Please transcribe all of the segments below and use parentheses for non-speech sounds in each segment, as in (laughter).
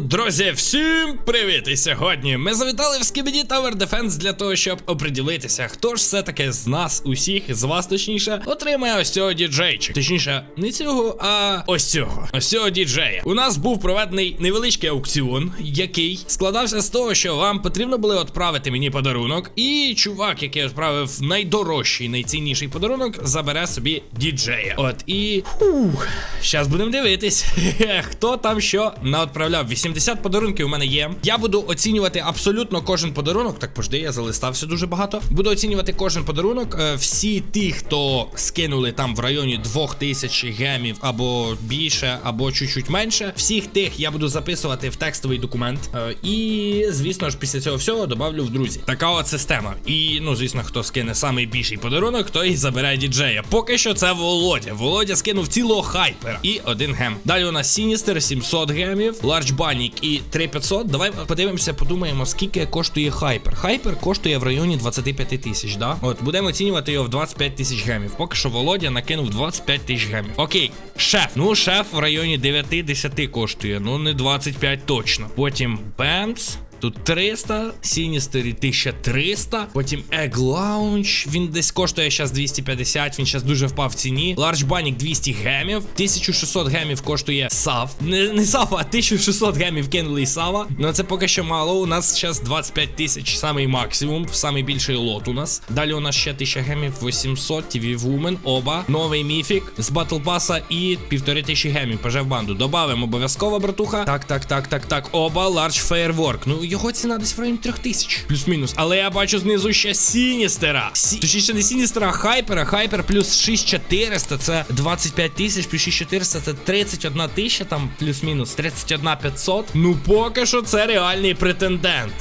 Друзі, всім привіт! І сьогодні ми завітали в Skibidi Tower Defense для того, щоб оприділитися, хто ж все-таки з нас усіх, з вас точніше, отримає ось цього діджейчика. Точніше, не цього, а ось цього. Ось цього діджея. У нас був проведений невеличкий аукціон, який складався з того, що вам потрібно було відправити мені подарунок, і чувак, який відправив найдорожчий, найцінніший подарунок, забере собі діджея. От і. Фух, Щас будемо дивитись, (laughs) хто там що наотправляв. 80 подарунків у мене є. Я буду оцінювати абсолютно кожен подарунок. Так, пожди, я залистався дуже багато. Буду оцінювати кожен подарунок. Е, Всі ті, хто скинули там в районі 2000 гемів або більше, або чуть-чуть менше. Всіх тих я буду записувати в текстовий документ. Е, І, звісно ж, після цього всього добавлю в друзі. Така от система. І, ну, звісно, хто скине самий більший подарунок, той забере діджея. Поки що це Володя. Володя скинув цілого хайпера і один гем. Далі у нас Сіністер 700 гемів, Ларч Банік і 3500. Давай подивимося, подумаємо, скільки коштує хайпер. Хайпер коштує в районі 25 тисяч, да? От будемо оцінювати його в 25 тисяч гемів. Поки що Володя накинув 25 тисяч гемів. Окей, шеф. Ну, шеф в районі 9-10 коштує. Ну, не 25 точно. Потім Бемс. Тут 300, Сіністері 1300, потім Egg Lounge, він десь коштує зараз 250, він зараз дуже впав в ціні. Large Банік 200 гемів, 1600 гемів коштує Сав. Не, не Сав, а 1600 гемів кинули і Сава. Ну це поки що мало. У нас зараз 25 тисяч, самий максимум, самий більший лот у нас. Далі у нас ще 1000 гемів, 800, TV Woman, оба. Новий міфік з Battle Pass і 1500 гемів. ПЖ в банду. Добавимо обов'язково, братуха. Так, так, так, так, так. Оба Large Firework. Ну, його ціна десь в районі 3000. Плюс-мінус. Але я бачу знизу ще Сіністера. Сі... Точніше, не Сіністера, а Хайпера. Хайпер плюс 6400 це 25 тисяч, плюс 6400 це 31 тисяча, там плюс-мінус 31 500. Ну, поки що це реальний претендент.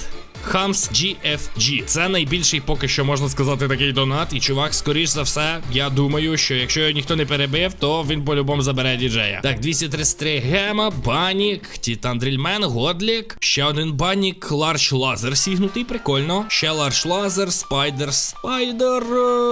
Хамс GFG. Це найбільший, поки що можна сказати, такий донат. І чувак, скоріш за все, я думаю, що якщо його ніхто не перебив, то він по-любому забере діджея. Так, 233 гема, банік, Титан Дрільмен, Годлік. Ще один банік, Ларч Лазер сігнутий, прикольно. Ще Ларч Лазер, Спайдер, Спайдер.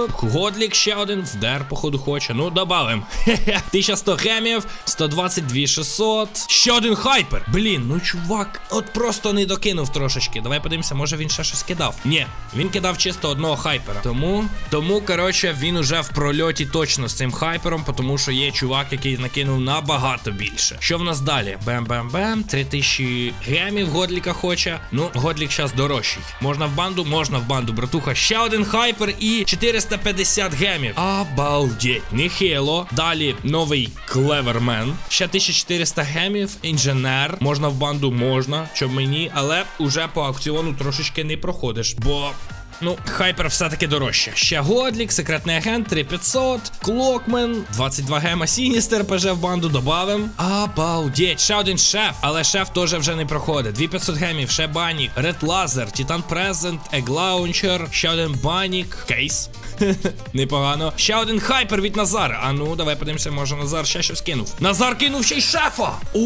Годлік ще один. Вдер, походу, хоче. Ну, добавим. 1100 гемів, 122 600. Ще один хайпер. Блін, ну чувак, от просто не докинув трошечки. Давай подивимося, може він ще щось кидав. Ні, він кидав чисто одного хайпера. Тому, тому, коротше, він уже в прольоті точно з цим хайпером, тому що є чувак, який накинув набагато більше. Що в нас далі? Бем-бем-бем, 3000 гемів Годліка хоче. Ну, Годлік зараз дорожчий. Можна в банду, можна в банду, братуха. Ще один хайпер і 450 гемів. Обалдеть, нехило. Далі новий клевермен. Ще 1400 гемів, інженер. Можна в банду, можна, щоб мені, але уже по аукціону трошечки не проходиш, бо. Ну, хайпер все-таки дорожче. Ще Годлік, секретний агент 3500, Клокмен, 22 гема Сіністер, ПЖ в банду добавим. Обалдеть, ще один шеф, але шеф теж вже не проходить. 2500 гемів, ще банік, Ред Лазер, Титан Презент, Ег Лаунчер, ще один банік, кейс. (laughs) Непогано. Ще один хайпер від Назара. А ну, давай подивимося, може Назар ще щось кинув. Назар кинув ще й шефа. О,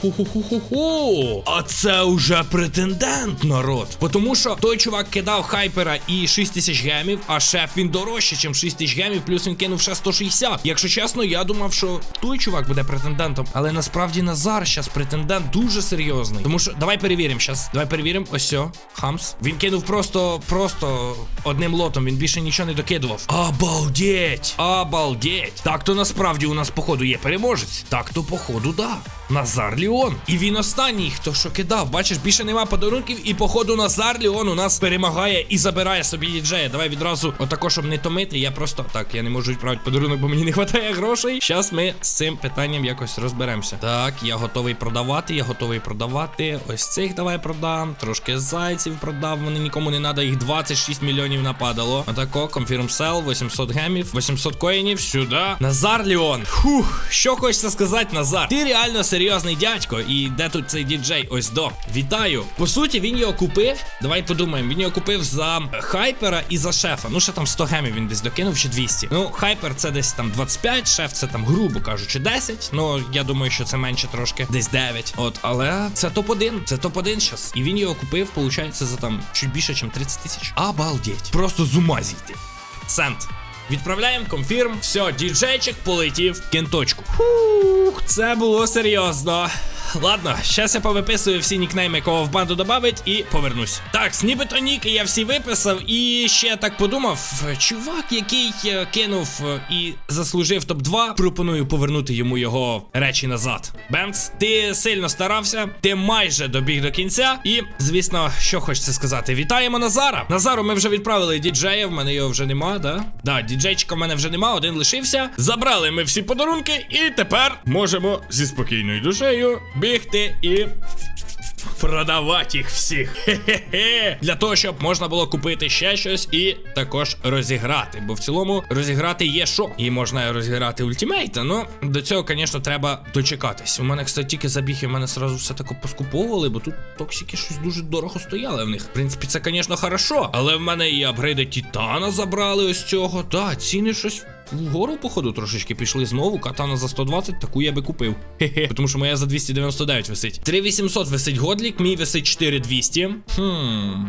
ху-ху-ху-ху-ху. А це уже претендент, народ. Тому що той чувак кидав хайпера і 6 тисяч гемів, а шеф він дорожче, ніж 6 тисяч гемів, плюс він кинув ще 160. Якщо чесно, я думав, що той чувак буде претендентом. Але насправді Назар зараз претендент дуже серйозний. Тому що давай перевіримо зараз. Давай перевіримо. Ось все. Хамс. Він кинув просто, просто одним лотом. Він більше нічого не докидував. Обалдеть! Обалдеть! Так то насправді у нас, походу, є переможець. Так то, походу, да. Назар Ліон. І він останній, хто що кидав. Бачиш, більше нема подарунків, і походу Назар Ліон у нас перемагає і забирає собі діджея. Давай відразу, отако, щоб не томити. Я просто так, я не можу відправити подарунок, бо мені не вистачає грошей. Зараз ми з цим питанням якось розберемося. Так, я готовий продавати, я готовий продавати. Ось цих давай продам. Трошки зайців продав. Вони нікому не треба. Їх 26 мільйонів нападало. Отако, confirm sell, 800 гемів, 800 коїнів. Сюди. Назар Ліон. Фух, що хочеться сказати, Назар? Ти реально серйозний дядько. І де тут цей діджей? Ось до. Вітаю. По суті, він його купив. Давай подумаємо. Він його купив за хайпера і за шефа. Ну, ще там 100 гемів він десь докинув, чи 200. Ну, хайпер це десь там 25, шеф це там, грубо кажучи, 10. Ну, я думаю, що це менше трошки, десь 9. От, але це топ-1, це топ-1 щас. І він його купив, виходить, за там чуть більше, ніж 30 тисяч. Обалдеть. Просто з ума зійти. Сент. Відправляємо конфірм. Все, діджейчик полетів в кенточку. Фух, це було серйозно. Ладно, щас я повиписую всі нікнейми, кого в банду добавить, і повернусь. Так, нібито ніки я всі виписав, і ще так подумав: чувак, який е, кинув е, і заслужив топ-2, пропоную повернути йому його речі назад. Бемц, ти сильно старався, ти майже добіг до кінця. І, звісно, що хочеться сказати, вітаємо Назара. Назару ми вже відправили діджея, в мене його вже нема, да? Да, діджейчика в мене вже нема, один лишився. Забрали ми всі подарунки, і тепер можемо зі спокійною душею бігти і. Продавати їх всіх. Хе-хе-хе. Для того, щоб можна було купити ще щось і також розіграти. Бо в цілому розіграти є що. І можна розіграти ультимейта. Ну, до цього, звісно, треба дочекатись. У мене, кстати, тільки забіг, і мене сразу все тако поскуповували, бо тут токсики щось дуже дорого стояли в них. В принципі, це, звісно, хорошо. Але в мене і апгрейди Титана забрали ось цього. Та, ціни щось. Вгору, походу, трошечки пішли знову. Катана за 120, таку я би купив. Хе-хе. Тому що моя за 299 висить. 3800 висить годлік, мій висить 4200. Хм.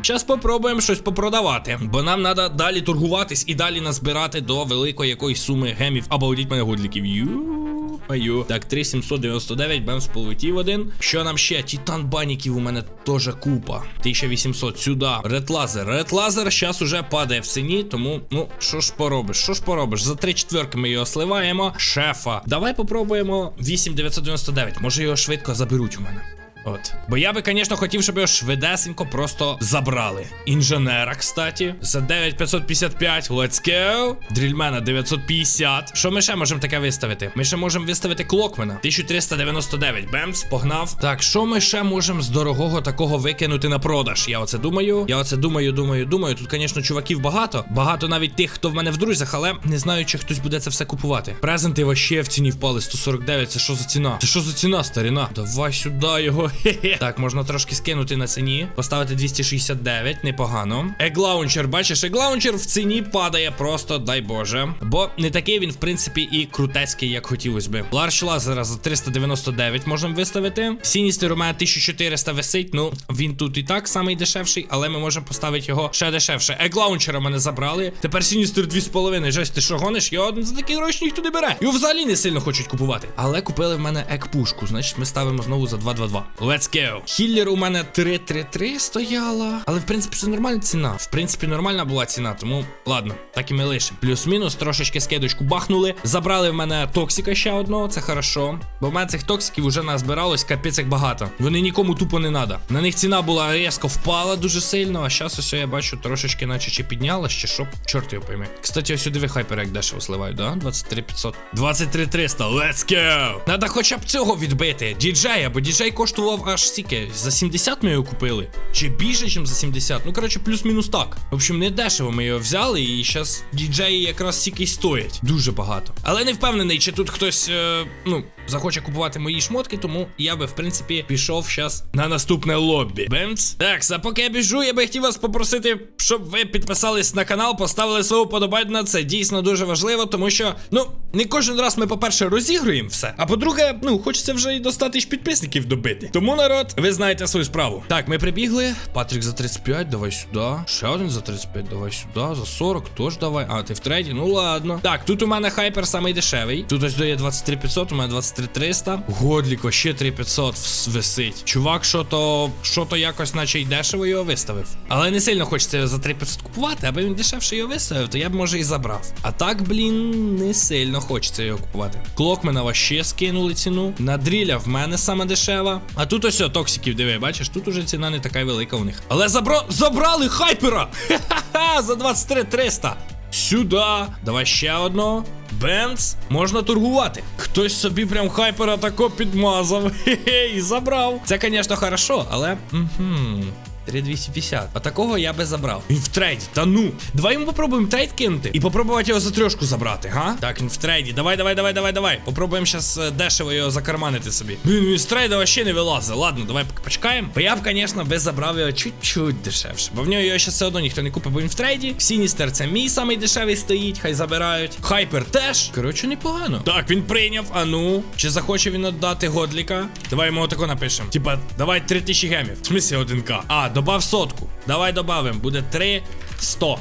Зараз попробуємо щось попродавати. Бо нам треба далі торгуватись і далі назбирати до великої якоїсь суми гемів. або мене годліків. Ю. Аю. Так, 3799, бемс полетів один. Що нам ще? Титан баніків у мене теж купа. 1800 сюди. Ред лазер. Ред лазер зараз уже падає в ціні, тому, ну, що ж поробиш? Що ж поробиш? За три четверки ми його сливаємо. Шефа. Давай попробуємо 8999. Може його швидко заберуть у мене. От. Бо я би, звісно, хотів, щоб його швидесенько просто забрали. Інженера, кстати, за 9555. Let's go. Дрільмена 950. Що ми ще можемо таке виставити? Ми ще можемо виставити клокмена. 1399. Бемс, погнав. Так, що ми ще можемо з дорогого такого викинути на продаж? Я оце думаю. Я оце думаю, думаю, думаю. Тут, звісно, чуваків багато. Багато навіть тих, хто в мене в друзях, але не знаю, чи хтось буде це все купувати. Презенти вообще в ціні впали 149. Це що за ціна? Це що за ціна, старіна? Давай сюди його. Так, можна трошки скинути на ціні. Поставити 269, непогано. Еглаунчер, бачиш, еглаунчер в ціні падає просто, дай Боже. Бо не такий він, в принципі, і крутецький, як хотілося би. Ларч лазера за 399 можемо виставити. Сіністер у мене 1400 висить. Ну, він тут і так самий дешевший, але ми можемо поставити його ще дешевше. Еглаунчера мене забрали. Тепер Сіністер 2,5. Жесть, ти що гониш? Його за такі гроші ніхто не бере. Його взагалі не сильно хочуть купувати. Але купили в мене екпушку, значить ми ставимо знову за 222. Let's go. Хіллер у мене 333 стояла. Але в принципі це нормальна ціна. В принципі, нормальна була ціна, тому ладно, так і ми лишимо. Плюс-мінус, трошечки скидочку бахнули. Забрали в мене токсика ще одного, це хорошо. Бо в мене цих токсиків вже назбиралось капець як багато. Вони нікому тупо не надо. На них ціна була різко впала дуже сильно, а зараз ось я бачу трошечки, наче чи піднялась, чи що. Чорт його пойми. Кстати, ось сюди ви хайпер як дешево сливають, да? 23 500. 23 300, let's go! Надо хоча б цього відбити. Діджея, бо діджей коштував аж стільки. За 70 ми його купили. Чи більше, ніж за 70. Ну, коротше, плюс-мінус так. В общем, не дешево ми його взяли, і зараз діджеї якраз стільки й стоять. Дуже багато. Але не впевнений, чи тут хтось, е, ну, захоче купувати мої шмотки, тому я би, в принципі, пішов зараз на наступне лоббі. Бемц. Так, а поки я біжу, я би хотів вас попросити, щоб ви підписались на канал, поставили свою подобайку на це. Дійсно дуже важливо, тому що, ну, не кожен раз ми, по-перше, розігруємо все. А по-друге, ну, хочеться вже і до 100 тисяч підписників добити. Тому, народ, ви знаєте свою справу. Так, ми прибігли. Патрік за 35, давай сюди. Ще один за 35, давай сюди. За 40, теж давай. А, ти в трейді? Ну ладно. Так, тут у мене хайпер самий дешевий. Тут ось дає 23 500, у мене 23 300. Годліко, ще 3 500 вс- висить. Чувак, що то, що то якось, наче й дешево його виставив. Але не сильно хочеться за 3 500 купувати, аби він дешевше його виставив, то я б може і забрав. А так, блін, не сильно хочеться його купувати. Клокмена вообще скинули ціну. На дріля в мене саме дешева. А тут ось токсиків, диви, бачиш, тут уже ціна не така велика у них. Але забро... забрали хайпера! (laughs) Ха-ха-ха! За 23 300! Сюди. Давай ще одного. Бенц, можна торгувати. Хтось собі прям хайпера тако підмазав. (laughs) Хе-хе, і забрав. Це, звісно, хорошо, але. Угу. 3250. А такого я би забрав. Він в трейді. Та ну. Давай йому попробуємо трейд кинути і попробувати його за трьошку забрати, га? Так, він в трейді. Давай, давай, давай, давай, давай. Попробуємо зараз дешево його закарманити собі. Блін, він з трейда вообще не вилазить. Ладно, давай почекаємо. Бо я б, звісно, би забрав його чуть-чуть дешевше. Бо в нього його ще все одно ніхто не купить, бо він в трейді. Сіністер це мій самий дешевий стоїть, хай забирають. Хайпер теж. Коротше, непогано. Так, він прийняв. А ну. Чи захоче він віддати годліка? Давай йому отако напишемо. Типа, давай 3000 гемів. В смислі 1к. А, добав сотку. Давай добавим. Буде 3 100.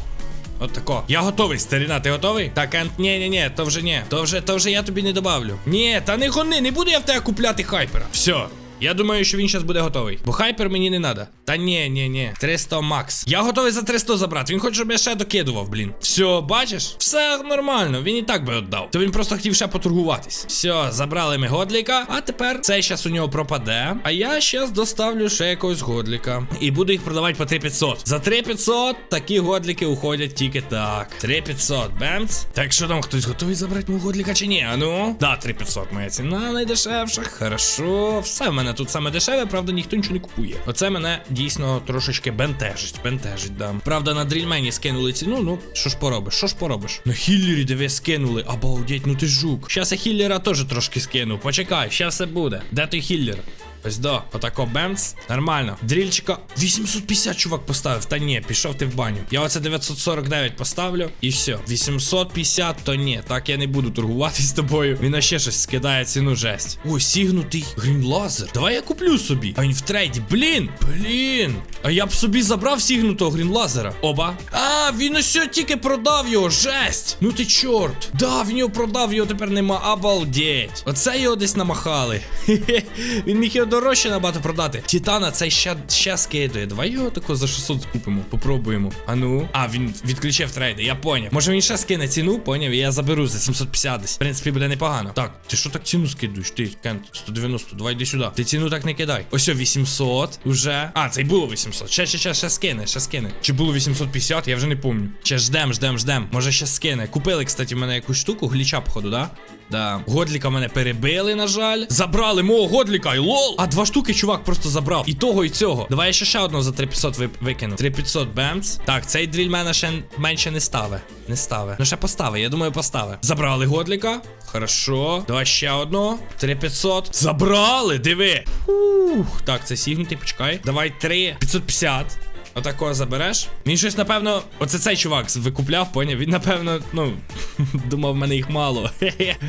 От тако. Я готовий, старіна, ти готовий? Так, Ент, ні, ні, ні, то вже ні. То вже, то вже я тобі не добавлю. Ні, та не гони, не буду я в тебе купляти хайпера. Все. Я думаю, що він зараз буде готовий. Бо хайпер мені не треба. Та ні, ні, ні. 300 макс. Я готовий за 300 забрати. Він хоче, щоб я ще докидував, блін. Все, бачиш? Все нормально. Він і так би віддав. То він просто хотів ще поторгуватись. Все, забрали ми годліка. А тепер цей щас у нього пропаде. А я щас доставлю ще якогось годліка. І буду їх продавати по 3500. За 3500 такі годліки уходять тільки так. 3500, бемц. Так що там хтось готовий забрати мого годліка чи ні? А ну? Да, 3500 моя ціна найдешевша. Хорошо. Все в мене тут саме дешеве, правда, ніхто нічого не купує. Оце мене дійсно трошечки бентежить. Бентежить, да. Правда, на дрільмені скинули ціну. Ну, що ж поробиш? Що ж поробиш? На хіллері диви скинули. Обалдеть, ну ти жук. Щас я хіллера теж трошки скину. Почекай, щас все буде. Де той хіллер? Ось до, отако бемц. Нормально. Дрільчика 850 чувак поставив. Та ні, пішов ти в баню. Я оце 949 поставлю. І все. 850, то ні. Так я не буду торгуватись з тобою. Він ще щось скидає ціну жесть. О, сігнутий грін лазер. Давай я куплю собі. А він в трейді. Блін. Блін. А я б собі забрав сігнутого грін лазера. Оба. А, він ось тільки продав його. Жесть. Ну ти чорт. Да, він його продав, його тепер нема. Обалдеть. Оце його десь намахали. Хе-хе. (laughs) Він міг його дорожче набагато продати. Титана цей ще, ще скидує. Давай його тако за 600 купимо. Попробуємо. А ну. А, він відключив трейди, я поняв. Може він ще скине ціну, поняв, я заберу за 750 десь. В принципі, буде непогано. Так, ти що так ціну скидуєш? Ти, Кент, 190, давай йди сюди. Ти ціну так не кидай. Ось о, 800 уже. А, це й було 800. Ще, ще, ще, ще скине, ще скине. Чи було 850, я вже не помню. Ще ждем, ждем, ждем. Може ще скине. Купили, кстати, в мене якусь штуку, гліча, походу, да? Да. Годліка мене перебили, на жаль. Забрали мого годліка, і лол. А два штуки чувак просто забрав. І того, і цього. Давай я ще ще одного за 3500 ви... викину. 3500 бемц. Так, цей дріль мене ще менше не стави. Не стави. Ну ще постави, я думаю, постави. Забрали годліка. Хорошо. Давай ще одного. 3500. Забрали, диви. Ух. Так, це сігнутий, почекай. Давай 3. 550. Отакого забереш. Він щось, напевно, оце цей чувак викупляв, поняв? Він, напевно, ну, (laughs) думав, в мене їх мало. (laughs)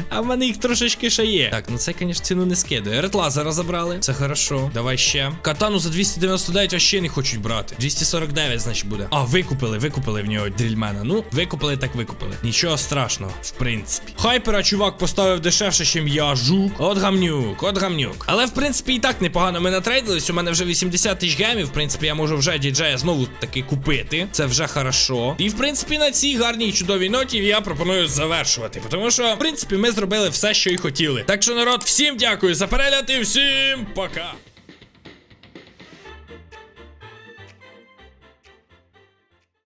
А в мене їх трошечки ще є. Так, ну це, звісно, ціну не скидує. Ретлазера забрали. Це хорошо. Давай ще. Катану за 299 ще не хочуть брати. 249, значить, буде. А, викупили, викупили в нього дрільмена. Ну, викупили, так викупили. Нічого страшного, в принципі. Хайпера, чувак, поставив дешевше, ніж я. Жук. От гамнюк, от гамнюк. Але в принципі і так непогано ми натрейдились. У мене вже 80 тисяч гемів. В принципі, я можу вже діджея знову таки купити. Це вже хорошо. І в принципі на цій гарній чудовій ноті я пропоную завершувати. Тому що, в принципі, ми зробили все, що і хотіли. Так що, народ, всім дякую за перегляд і всім пока.